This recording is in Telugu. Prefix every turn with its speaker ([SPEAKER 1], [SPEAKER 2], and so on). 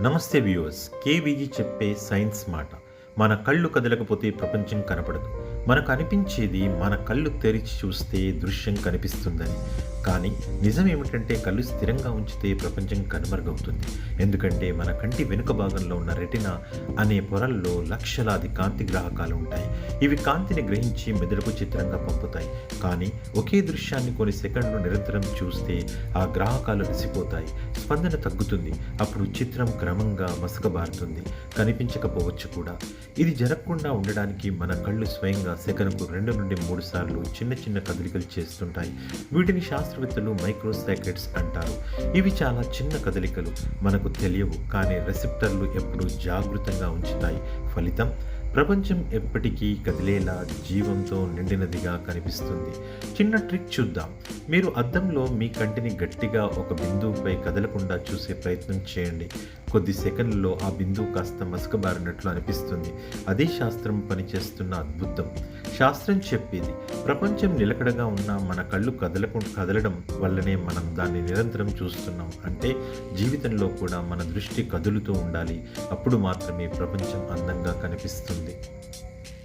[SPEAKER 1] నమస్తే వ్యూవర్స్ కేవీజీ చెప్పే సైన్స్ మాట. మన కళ్ళు కదలకపోతే ప్రపంచం కనపడదు. మనకు అనిపించేది మన కళ్ళు తెరిచి చూస్తే దృశ్యం కనిపిస్తుందని. కానీ నిజం ఏమిటంటే కళ్ళు స్థిరంగా ఉంచితే ప్రపంచం కనుమరుగవుతుంది. ఎందుకంటే మన కంటి వెనుక భాగంలో ఉన్న రెటినా అనే పొరల్లో లక్షలాది కాంతి గ్రాహకాలు ఉంటాయి. ఇవి కాంతిని గ్రహించి మెదడుకు చిత్రంగా పంపుతాయి. కానీ ఒకే దృశ్యాన్ని కొన్ని సెకండ్లు నిరంతరం చూస్తే ఆ గ్రాహకాలు విసిపోతాయి స్పందన తగ్గుతుంది. అప్పుడు చిత్రం క్రమంగా మసకబారుతుంది. కనిపించకపోవచ్చు కూడా. ఇది జరగకుండా ఉండడానికి మన కళ్ళు స్వయంగా సెకనుకు రెండు నుండి మూడు సార్లు చిన్న చిన్న కదలికలు చేస్తుంటాయి. వీటిని శాస్త్రవేత్తలు మైక్రోసాకెట్స్ అంటారు. ఇవి చాలా చిన్న కదలికలు. మనకు తెలియవు. కానీ రెసిప్టర్లు ఎప్పుడూ జాగృతంగా ఉంచుతాయి. ఫలితం ప్రపంచం ఎప్పటికీ కదిలేలా జీవంతో నిండినదిగా కనిపిస్తుంది. చిన్న ట్రిక్ చూద్దాం. మీరు అద్దంలో మీ కంటిని గట్టిగా ఒక బిందువుపై కదలకుండా చూసే ప్రయత్నం చేయండి. కొద్ది సెకండ్లలో ఆ బిందువు కాస్త మసకబారినట్లు అనిపిస్తుంది. అదే శాస్త్రం పనిచేస్తున్న అద్భుతం. శాస్త్రం చెప్పేది ప్రపంచం నిలకడగా ఉన్న మన కళ్ళు కదలకు కదలడం వల్లనే మనం దాన్ని నిరంతరం చూస్తున్నాం. అంటే జీవితంలో కూడా మన దృష్టి కదులుతూ ఉండాలి. అప్పుడు మాత్రమే ప్రపంచం అందంగా కనిపిస్తుంది.